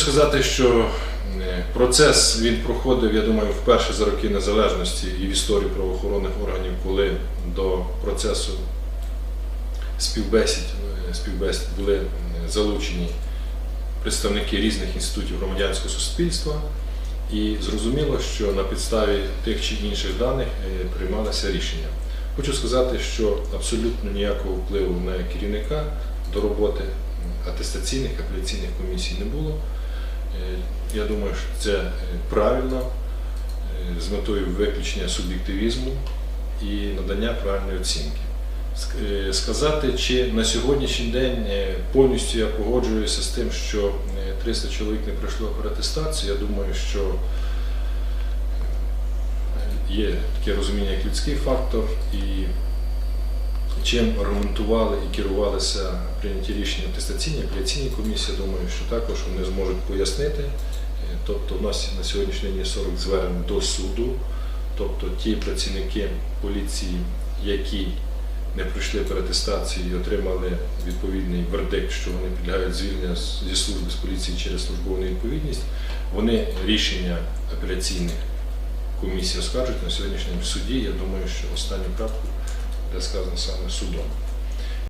Сказати, що е, процес він проходив, я думаю, вперше за роки незалежності і в історії правоохоронних органів, коли до процесу співбесід, е, співбесід були е, залучені представники різних інститутів громадянського суспільства, і зрозуміло, що на підставі тих чи інших даних приймалися рішення. Хочу сказати, що абсолютно ніякого впливу на керівника до роботи атестаційних апеляційних комісій не було. Е, Я думаю, що це е, правильно е, з метою виключення суб'єктивізму і надання правильної оцінки. Сказати, чи на сьогоднішній день повністю я погоджуюся з тим, що е, 300 чоловік не пройшло перетестацію, я думаю, що є таке розуміння як людський фактор, і чим аргументували і керувалися прийняті рішення атестаційні, апеляційні комісії, думаю, що також вони зможуть пояснити. Е, Тобто у нас на сьогоднішній день є 40 звернень до суду, тобто ті працівники поліції, які не пройшли перетестацію і отримали відповідний вердикт, що вони підлягають звільнення зі служби з поліції через службову невідповідність, вони рішення апеляційних комісій оскаржують на в суді. Я думаю, що останню крапку буде сказано саме судом.